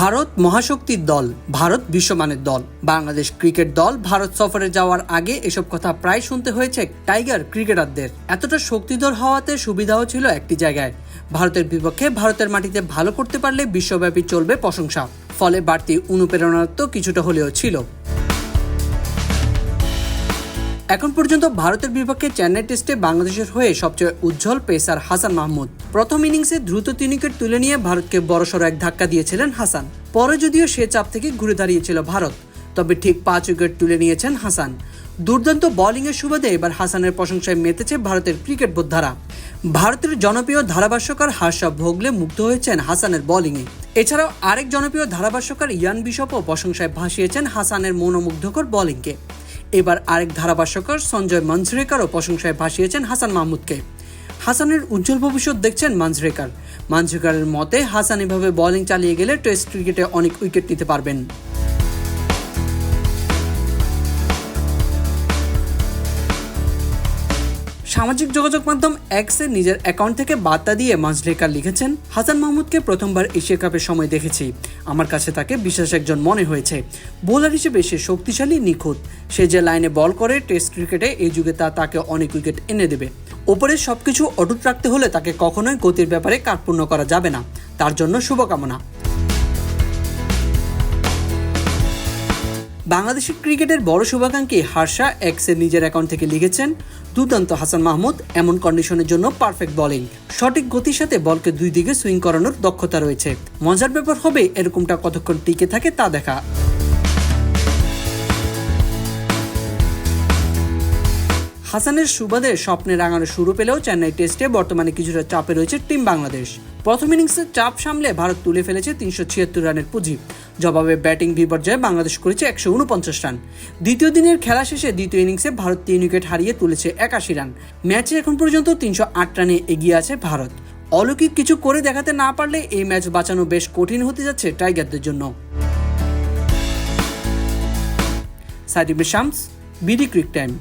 ভারত মহাশক্তির দল, ভারত বিশ্বমানের দল, বাংলাদেশ ক্রিকেট দল, ভারত সফরে যাওয়ার আগে এসব কথা প্রায় শুনতে হয়েছে টাইগার ক্রিকেটারদের। এতটা শক্তিধর হওয়াতে সুবিধাও ছিল একটি জায়গায়। ভারতের বিপক্ষে ভারতের মাটিতে ভালো করতে পারলে বিশ্বব্যাপী চলবে প্রশংসা। ফলে বাড়তি অনুপ্রেরণার তো কিছুটা হলেও ছিল। এখন পর্যন্ত ভারতের বিপক্ষে চেন্নাই টেস্টে বাংলাদেশের হয়ে সবচেয়ে উজ্জ্বল পেসার হাসান মাহমুদ। প্রথম ইনিংসে দ্রুত তিন উইকেট তুলে নিয়ে ভারতকে বড়সড় এক ধাক্কা দিয়েছিলেন হাসান। পরে যদিও সে চাপ থেকে ঘুরে দাঁড়িয়েছিল ভারত, তবে ঠিক পাঁচ উইকেট তুলে নিয়েছেন হাসান। দুর্দান্ত বোলিংয়ের সুবাদে এবার হাসানের প্রশংসায় মেতেছে ভারতের ক্রিকেট বোদ্ধারা। ভারতের জনপ্রিয় ধারাভাষ্যকার হার্ষা ভোগলে মুগ্ধ হয়েছেন হাসানের বোলিংয়ে। এছাড়াও আরেক জনপ্রিয় ধারাভাষ্যকার ইয়ান বিশপও প্রশংসায় ভাসিয়েছেন হাসানের মনোমুগ্ধকর বোলিংকে। এবার আরেক ধারাভাষ্যকার সঞ্জয় মাঞ্জরেকারও প্রশংসায় ভাসিয়েছেন হাসান মাহমুদকে। হাসানের উজ্জ্বল ভবিষ্যৎ দেখছেন মাঞ্জরেকার। মাঞ্জরেকারের মতে, হাসান এভাবে বোলিং চালিয়ে গেলে টেস্ট ক্রিকেটে অনেক উইকেট নিতে পারবেন। সামাজিক যোগাযোগ মাধ্যম এক্সে নিজের অ্যাকাউন্ট থেকে বার্তা দিয়ে মাঝরেকার লিখেছেন, হাসান মাহমুদকে প্রথমবার এশিয়া কাপের সময় দেখেছি। আমার কাছে তাকে বিশেষ একজন মনে হয়েছে। বোলার হিসেবে সে শক্তিশালী, নিখুঁত। সে যে লাইনে বল করে টেস্ট ক্রিকেটে এই যুগে তা তাকে অনেক উইকেট এনে দেবে। ওপরে সবকিছু অটুট রাখতে হলে তাকে কখনোই গতির ব্যাপারে কার্পূর্ণ করা যাবে না। তার জন্য শুভকামনা। বাংলাদেশের ক্রিকেটের বড় শুভাকাঙ্ক্ষী হার্ষা এক্সে নিজের অ্যাকাউন্ট থেকে লিখেছেন, দুর্দান্ত হাসান মাহমুদ, এমন কন্ডিশনের জন্য পারফেক্ট বলিং সঠিক গতির সাথে বলকে দুই দিকে সুইং করানোর দক্ষতা রয়েছে। মজার ব্যাপার হবে এরকমটা কতক্ষণ টিকে থাকে তা দেখা। হাসানের সুবাদে স্বপ্নে রাঙানো শুরু পেলেও চেন্নাই টেস্টে বর্তমানে কিছুটা চাপে রয়েছে টিম বাংলাদেশ। প্রথম ইনিংসে চাপ সামলে ভারত তুলে ফেলেছে তিনশো ছিয়াত্তর রানের পুঁজি। জবাবে ব্যাটিং বিপর্যয়ে বাংলাদেশ করেছে একশো উনপঞ্চাশ রান। দ্বিতীয় দিনের খেলা শেষে দ্বিতীয় ইনিংসে ভারত তিন উইকেট হারিয়ে তুলেছে একাশি রান। ম্যাচে এখন পর্যন্ত তিনশো আট রানে এগিয়ে আছে ভারত। অলৌকিক কিছু করে দেখাতে না পারলে এই ম্যাচ বাঁচানো বেশ কঠিন হতে যাচ্ছে টাইগারদের জন্য। সাইদিব শামস, বিডি ক্রিক টাইম।